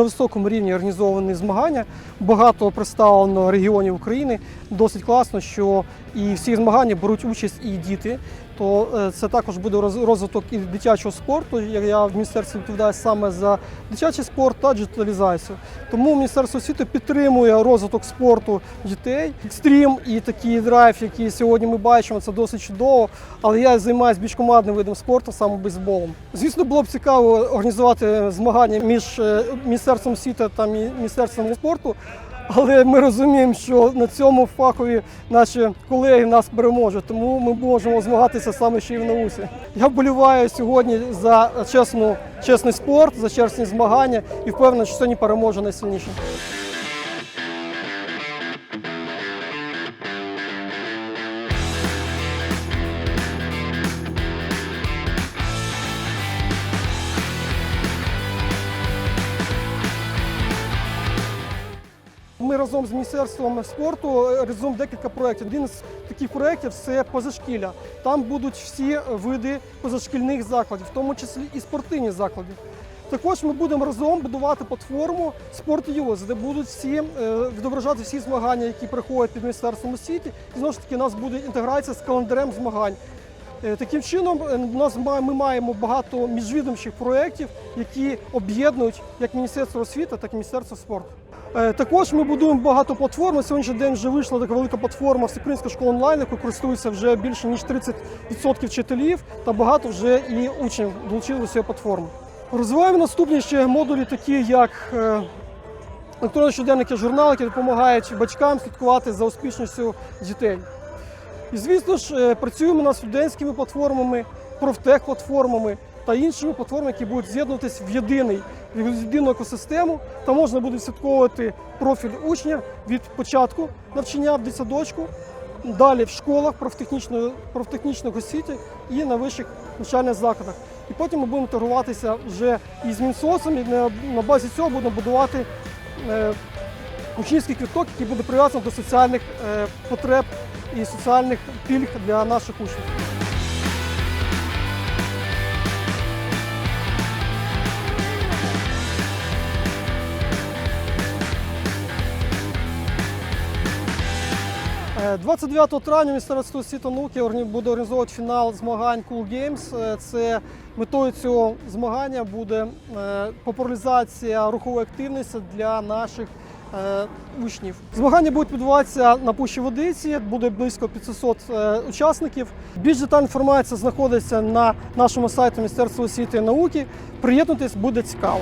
на високому рівні організовані змагання. Багато представлено регіонів України. Досить класно, що і всі змагання беруть участь і діти. То е, це також буде роз- розвиток і дитячого спорту. Я- Я в міністерстві відповідаю саме за дитячий спорт та діджиталізацію. Тому Міністерство освіти підтримує розвиток спорту дітей. Екстрім і такий драйв, який сьогодні ми бачимо, це досить чудово. Але я займаюся більш командним видом спорту, саме бейсболом. Звісно, було б цікаво організувати змагання між е, Міністерством освіти та Міністерством спорту. Але ми розуміємо, що на цьому фахові наші колеги нас переможуть, тому ми можемо змагатися саме ще й в науці. Я вболіваю сьогодні за чесну, чесний спорт, за чесні змагання і впевнений, що сьогодні переможе найсильніший. Ми разом з міністерством спорту реалізуємо декілька проєктів. Один з таких проєктів це позашкілля. Там будуть всі види позашкільних закладів, в тому числі і спортивні заклади. Також ми будемо разом будувати платформу «Спорт.ЮЗ», де будуть всі е, відображати всі змагання, які приходять під міністерством освіти. І знову ж таки, у нас буде інтеграція з календарем змагань. Е, Таким чином, е, у нас ми маємо багато міжвідомчих проєктів, які об'єднують як Міністерство освіти, так і Міністерство спорту. Е, Також ми будуємо багато платформ. На сьогоднішній день вже вийшла така велика платформа Всеукраїнська школа онлайн, якою користується вже більше ніж 30% вчителів, та багато вже і учнів долучили до цієї платформи. Розвиваємо наступні ще модулі, такі як е, електронні щоденники, журнали, які допомагають батькам слідкувати за успішністю дітей. І звісно ж, е, працюємо над студентськими платформами, профтех-платформами та іншими платформами, які будуть з'єднуватись в єдиний єдину екосистему. Там можна буде слідковувати профіль учня від початку навчання в дитсадочку, далі в школах профтехнічної профтехнічних освіті і на вищих навчальних закладах. І потім ми будемо торгуватися вже із Мінсоцом, і на, на базі цього будемо будувати е, учнівський квіток, який буде прив'язаний до соціальних е, потреб і соціальних пільг для наших учнів. 29 травня Міністерство освіти науки буде організовувати фінал змагань Cool Games. Е, Це метою цього змагання буде е, популяризація рухової активності для наших е, учнів. Змагання будуть відбуватися на Пущі Водиці, буде близько 500 е, учасників. Більш детальна інформація знаходиться на нашому сайті Міністерства освіти і науки. Приєднуйтесь, буде цікаво.